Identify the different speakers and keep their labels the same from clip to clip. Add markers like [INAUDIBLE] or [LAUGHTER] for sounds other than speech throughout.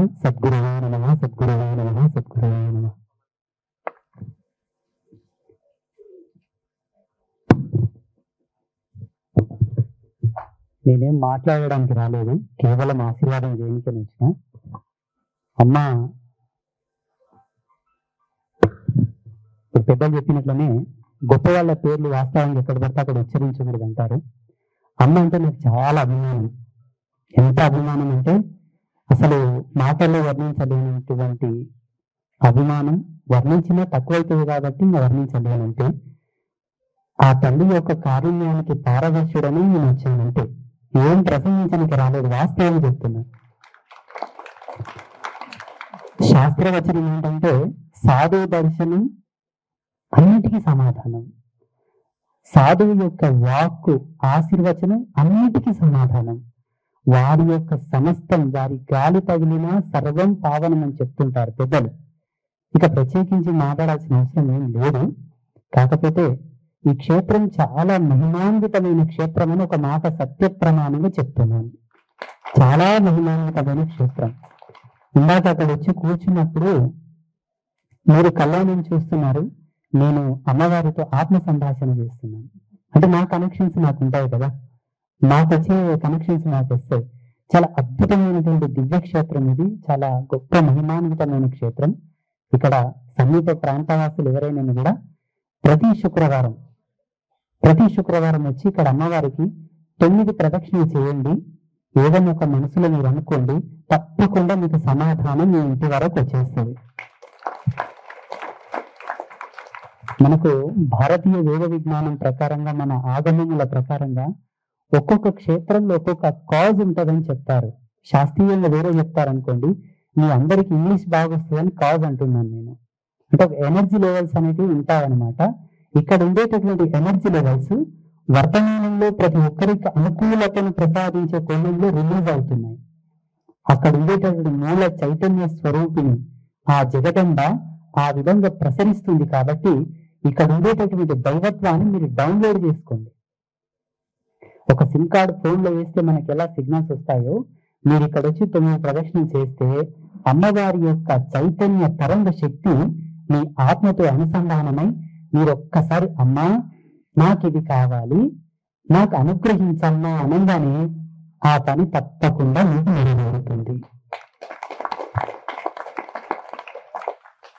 Speaker 1: అంటారు నమ సద్గురవే నమ సద్గురవే నమ. నేనేం మాట్లాడడానికి రాలేదు కేవలం ఆశీర్వాదం చేయడానికి వచ్చిన. అమ్మ ఇప్పుడు పెద్దలు చెప్పినట్లనే గొప్ప వాళ్ళ పేర్లు వాస్తవానికి ఎక్కడ పడితే అక్కడ ఉచ్చరించకూడదు అంటారు. అమ్మ అంటే నాకు చాలా అభిమానం. ఎంత అభిమానం అంటే అసలు మాటల్లో వర్ణించలేనటువంటి అభిమానం వర్ణించినా తక్కువైతుంది కాబట్టి ఇంకా వర్ణించలేనంటే ఆ తల్లి యొక్క కారుణ్యానికి పారదర్శుడని నేను వచ్చానంటే ఏం ప్రసంగించడానికి రాలేదు వాస్తవం చెప్తున్నా. శాస్త్రవచనం ఏంటంటే సాధు దర్శనం అన్నిటికీ సమాధానం. సాధువు యొక్క వాక్కు ఆశీర్వచనం అన్నిటికీ సమాధానం. వారి యొక్క సమస్తం వారి గాలి తగిలినా సర్వం పావనం అని చెప్తుంటారు పెద్దలు. ఇక ప్రత్యేకించి మాట్లాడాల్సిన అవసరం ఏం లేదు. కాకపోతే ఈ క్షేత్రం చాలా మహిమాన్వితమైన క్షేత్రం అని ఒక మాట సత్య ప్రమాణంగా చెప్తున్నాను. చాలా మహిమాన్వితమైన క్షేత్రం. ఇందాక అక్కడ వచ్చి కూర్చున్నప్పుడు మీరు కళ్యాణం చూస్తున్నారు. నేను అమ్మవారితో ఆత్మ సంభాషణ చేస్తున్నాను. అంటే నా కనెక్షన్స్ నాకు ఉంటాయి కదా. మాకు వచ్చే కనెక్షన్స్ నాకు వస్తాయి చాలా అద్భుతమైనటువంటి దివ్యక్షేత్రం ఇది. చాలా గొప్ప మహిమాన్వితమైన క్షేత్రం. ఇక్కడ సమీప ప్రాంతవాసులు ఎవరైనా కూడా ప్రతి శుక్రవారం ప్రతి శుక్రవారం వచ్చి ఇక్కడ అమ్మవారికి తొమ్మిది ప్రదక్షిణలు చేయండి. ఏదైనా ఒక మనసులో మీరు అనుకోండి తప్పకుండా మీకు సమాధానం మీ ఇంటి వరకు వచ్చేస్తుంది. మనకు భారతీయ వేద విజ్ఞానం ప్రకారంగా మన ఆగమముల ప్రకారంగా ఒక్కొక్క క్షేత్రంలో ఒక్కొక్క కాజ్ ఉంటుందని చెప్తారు. శాస్త్రీయంగా వేరే చెప్తారు అనుకోండి మీ అందరికి ఇంగ్లీష్ బాగా వస్తుందని కాజ్ అంటున్నాను నేను. అంటే ఒక ఎనర్జీ లెవెల్స్ అనేవి ఉంటాయన్నమాట. ఇక్కడ ఉండేటటువంటి ఎనర్జీ లెవెల్స్ వర్తమానంలో ప్రతి ఒక్కరికి అనుకూలతను ప్రసాదించే కోణంలో రిలీజ్ అవుతున్నాయి. అక్కడ ఉండేటటువంటి మూల చైతన్య స్వరూపిణి ఆ జగదంబ ఆ విధంగా ప్రసరిస్తుంది కాబట్టి ఇక్కడ ఉండేటటువంటి దైవత్వాన్ని మీరు డౌన్లోడ్ చేసుకోండి. ఒక సిమ్ కార్డ్ ఫోన్లో వేస్తే మనకి ఎలా సిగ్నల్స్ వస్తాయో మీరు ఇక్కడ వచ్చి తొమ్మిది ప్రదర్శన చేస్తే అమ్మవారి యొక్క చైతన్య తరంగ శక్తి మీ ఆత్మతో అనుసంధానమై మీరు ఒక్కసారి అమ్మా నాకు ఇది కావాలి నాకు అనుగ్రహించమ్మా అనగానే ఆ పని తప్పకుండా మీకు నెరవేరుతుంది.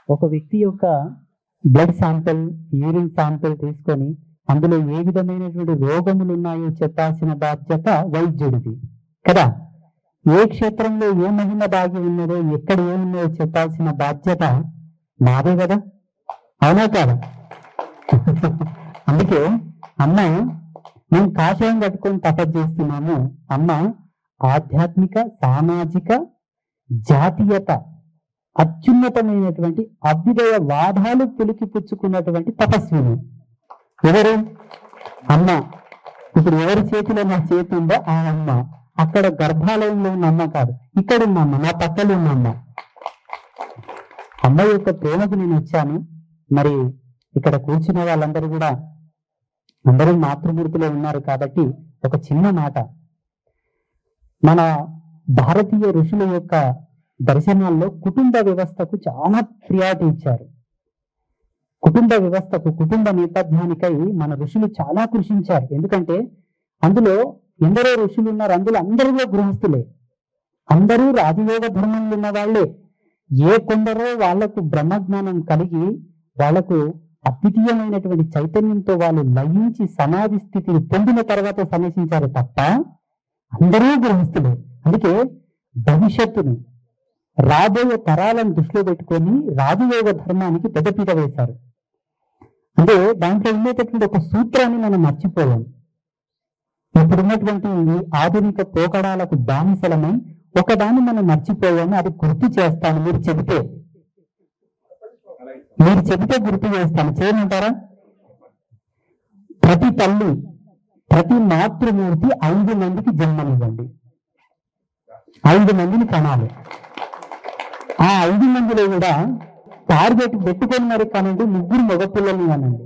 Speaker 1: ఒక వ్యక్తి యొక్క బ్లడ్ శాంపిల్ యూరిన్ శాంపిల్ తీసుకొని అందులో ఏ విధమైనటువంటి రోగములు ఉన్నాయో చెప్పాల్సిన బాధ్యత వైద్యుడిది. కదా? ఏ క్షేత్రంలో ఏ మహిమ దాగి ఉన్నదో ఎక్కడ ఏమున్నాయో చెప్పాల్సిన బాధ్యత మాదే కదా? అవునా కాదా? [LAUGHS] అందుకే అమ్మ మేము కాషాయం కట్టుకొని తపస్సు చేస్తున్నాము. అమ్మ ఆధ్యాత్మిక సామాజిక జాతీయత అత్యున్నతమైనటువంటి అభ్యుదయ వాదాలు పులికి పుచ్చుకున్నటువంటి తపస్విని ఎవరు? అమ్మ. ఇప్పుడు ఎవరి చేతిలో నా చేతి ఉందో ఆ అమ్మ. అక్కడ గర్భాలయంలో ఉన్న అమ్మ కాదు. ఇక్కడ ఉన్న అమ్మ నా పక్కలో ఉన్న అమ్మ. అమ్మ యొక్క ప్రేమకు నేను వచ్చాను. మరి ఇక్కడ కూర్చున్న వాళ్ళందరూ కూడా అందరూ మాతృమూర్తిలో ఉన్నారు కాబట్టి ఒక చిన్న మాట. మన భారతీయ ఋషుల యొక్క దర్శనాల్లో కుటుంబ వ్యవస్థకు చాలా ప్రియారిటీ ఇచ్చారు కుటుంబ వ్యవస్థకు కుటుంబ నేపథ్యానికై మన ఋషులు చాలా కృషించారు. ఎందుకంటే అందులో ఎందరో ఋషులు ఉన్నారు అందులో అందరూ గృహస్థులే. అందరూ రాజయోగ ధర్మంలో ఉన్న వాళ్ళే ఏ కొందరో వాళ్ళకు బ్రహ్మజ్ఞానం కలిగి వాళ్ళకు అద్వితీయమైనటువంటి చైతన్యంతో వాళ్ళు లయించి సమాధి స్థితిని పొందిన తర్వాత సమీక్షించారు తప్ప అందరూ గృహస్థులే. అందుకే భవిష్యత్తుని రాబోయే తరాలను దృష్టిలో పెట్టుకొని రాజయోగ ధర్మానికి పెద్దపీట వేశారు. అంటే దాంట్లో ఉండేటటువంటి ఒక సూత్రాన్ని మనం మర్చిపోయాం ఇప్పుడున్నటువంటి ఆధునిక పోకడాలకు బానిసలమై ఒకదాన్ని మనం మర్చిపోయాము అది గుర్తు చేస్తాను మీరు చెబితే. మీరు చెబితే గుర్తు చేస్తాను. చేయమంటారా? ప్రతి తల్లి ప్రతి మాతృమూర్తి ఐదు మందికి జన్మనివ్వండి. ఐదు మందిని కనాలి. ఆ ఐదు మందిలో కూడా టార్గెట్ పెట్టుకొని మరి కనండి ముగ్గురు మగపిల్లల్ని కనండి.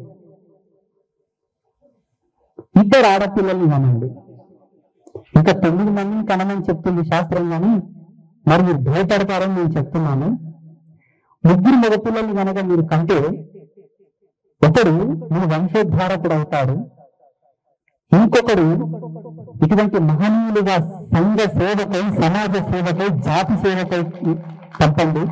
Speaker 1: ఇద్దరు ఆడపిల్లల్ని కనండి. ఇంకా తొమ్మిది మందిని కనమని చెప్తుంది శాస్త్రం కానీ మరి మీరు భయపడతారని నేను చెప్తున్నాను. ముగ్గురు మగపిల్లల్ని కనుక మీరు కంటే ఒకడు మీ వంశోద్ధారకుడు అవుతాడు ఇంకొకడు ఇటువంటి మహనీయులుగా సంఘ సేవకై సమాజ సేవకై జాతి సేవకై తప్పండి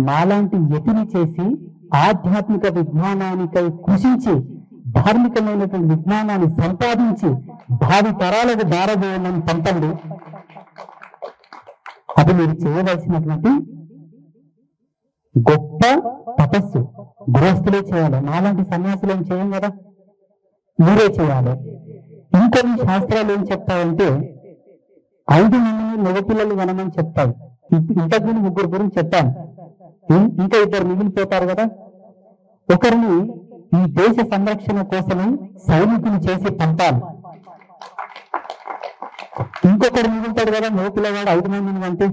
Speaker 1: నాలాంటి యతిని చేసి ఆధ్యాత్మిక విజ్ఞానానికై కృషించి ధార్మికమైనటువంటి విజ్ఞానాన్ని సంపాదించి భావి తరాలకు దారబోయమని పంపండి. అది మీరు చేయవలసినటువంటి గొప్ప తపస్సు. గృహస్థులే చేయాలి. నాలాంటి సన్యాసులు ఏం చేయం కదా? మీరే చేయాలి. ఇంకొన్ని శాస్త్రాలు ఏం చెప్తాయంటే ఐదు మందిని మగపిల్లలు వినమని చెప్తాయి. ఇంతకుముందు ముగ్గురు గురించి చెప్పాను ఇంకా ఇద్దరు మిగిలిపోతారు కదా? ఒకరిని ఈ దేశ సంరక్షణ కోసమే సైనికులు చేసి పంపాలి. ఇంకొకరు మిగులుతాడు కదా? మగపిల్లవాడు ఐదు మందిని అంటే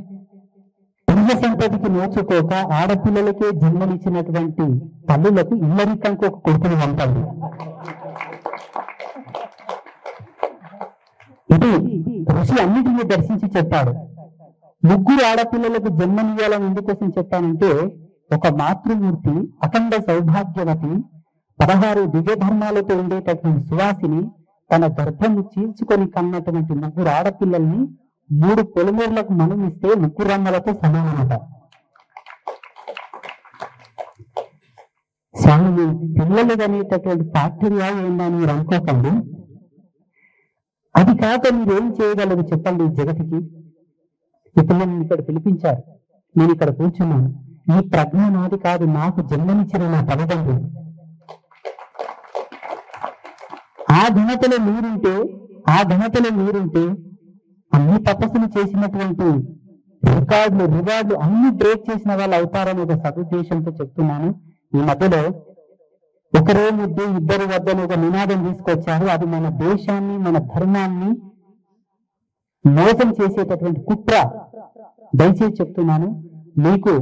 Speaker 1: పుణ్య సంతతికి నోచుకోక ఆడపిల్లలకే జన్మనిచ్చినటువంటి తల్లులకు ఇల్లరికంకు ఒక కొడుకుని పంపాలి. ఇది ఋషి అన్నిటినీ దర్శించి చెప్పాడు. ముగ్గురు ఆడపిల్లలకు జన్మనివ్వాలని ఎందుకోసం చెప్పానంటే ఒక మాతృమూర్తి అఖండ సౌభాగ్యవతి పదహారు దివ్య ధర్మాలతో ఉండేటటువంటి సువాసిని తన గర్భము చీల్చుకొని కన్నటువంటి ముగ్గురు ఆడపిల్లల్ని మూడు పొలిమేర్లకు మనమిస్తే ముగ్గురు రమ్మలతో సమానమట. స్వామి పిల్లలు అనేటటువంటి ఫ్యాక్టరీ ఏందని మీరు అనుకోకండి. అది కాక మీరు ఏం చేయగలరు చెప్పండి జగతికి. ఈ పిల్లల్ని ఇక్కడ పిలిపించారు. నేను ఇక్కడ కూర్చున్నాను. ఈ ప్రజ్ఞ నాది కాదు నాకు జన్మనిచ్చిన నా తల్లిదండ్రులు. ఆ ఘనతలో మీరుంటే ఆ ఘనతలో మీరుంటే అన్ని తపస్సులు చేసినటువంటి రికార్డులు రివార్డులు అన్ని బ్రేక్ చేసిన వాళ్ళు అవుతారని ఒక సదుద్దేశంతో చెప్తున్నాను. ఈ మధ్యలో ఒకరే ముద్దు ఇద్దరు వద్దని ఒక నినాదం తీసుకొచ్చారు. అది మన దేశాన్ని మన ధర్మాన్ని మోసం చేసేటటువంటి కుట్ర. దయచేసి చెప్తున్నాను మీకు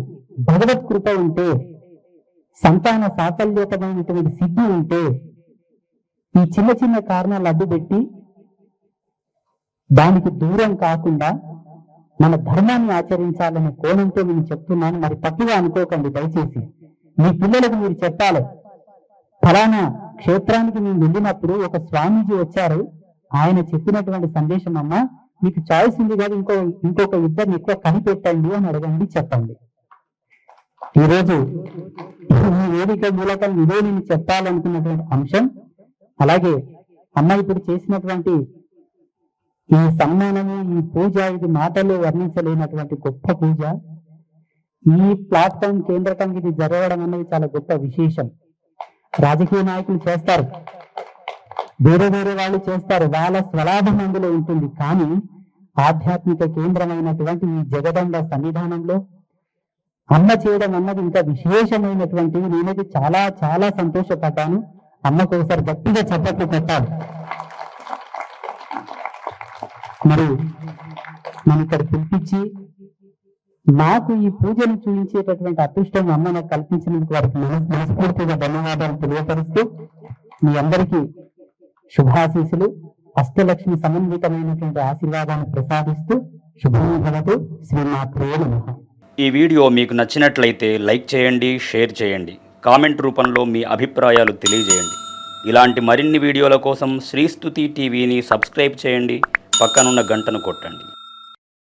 Speaker 1: భగవత్ కృప ఉంటే సంతాన సాఫల్యతమైనటువంటి సిద్ధి ఉంటే ఈ చిన్న చిన్న కారణాలు అడ్డుపెట్టి దానికి దూరం కాకుండా మన ధర్మాన్ని ఆచరించాలనే కోణంతో నేను చెప్తున్నాను. మరి తప్పుగా అనుకోకండి దయచేసి. మీ పిల్లలకు మీరు చెప్పాలి ఫలానా క్షేత్రానికి మేము వెళ్ళినప్పుడు ఒక స్వామీజీ వచ్చారు ఆయన చెప్పినటువంటి సందేశం అమ్మా మీకు చాయిస్ ఉంది కదా ఇంకో ఇంకొక ఇద్దరిని ఎక్కువ కనిపెట్టండి అని అడగండి చెప్పండి. ఈరోజు ఈ వేదిక మూలకం ఇదే నేను చెప్పాలనుకున్నటువంటి అంశం. అలాగే అమ్మ ఇప్పుడు చేసినటువంటి ఈ సన్మానము ఈ పూజ ఇది మాటల్లో వర్ణించలేనటువంటి గొప్ప పూజ. ఈ ప్లాట్ఫామ్ కేంద్రకం ఇది జరగడం అనేది చాలా గొప్ప విశేషం. రాజకీయ నాయకులు చేస్తారు. వేరే వేరే వాళ్ళు చేస్తారు. వాళ్ళ స్వలాభం అందులో ఉంటుంది. కానీ ఆధ్యాత్మిక కేంద్రమైనటువంటి ఈ జగదంబ సన్నిధానంలో అమ్మ చేయడం అన్నది ఇంకా విశేషమైనటువంటిది నేనైతే చాలా చాలా సంతోషపడ్డాను. అమ్మకు ఒకసారి గట్టిగా చప్పట్లు కొట్టాలి. మరి మనం ఇక్కడ పిలిపించి నాకు ఈ పూజను చూపించేటటువంటి అదృష్టం అమ్మ నాకు కల్పించినందుకు వారికి మనస్ మనస్ఫూర్తిగా ధన్యవాదాలు తెలియపరుస్తూ మీ అందరికీ శుభాశీసులు అష్టలక్ష్మి సమన్వితమైనటువంటి ఆశీర్వాదాన్ని ప్రసాదిస్తూ శుభం భవతు శ్రీమాత్రే
Speaker 2: ఈ వీడియో మీకు నచ్చినట్లయితే లైక్ చేయండి షేర్ చేయండి. కామెంట్ రూపంలో మీ అభిప్రాయాలు తెలియజేయండి. ఇలాంటి మరిన్ని వీడియోల కోసం శ్రీస్తుతి టీవీని సబ్స్క్రైబ్ చేయండి. పక్కనున్న గంటను కొట్టండి.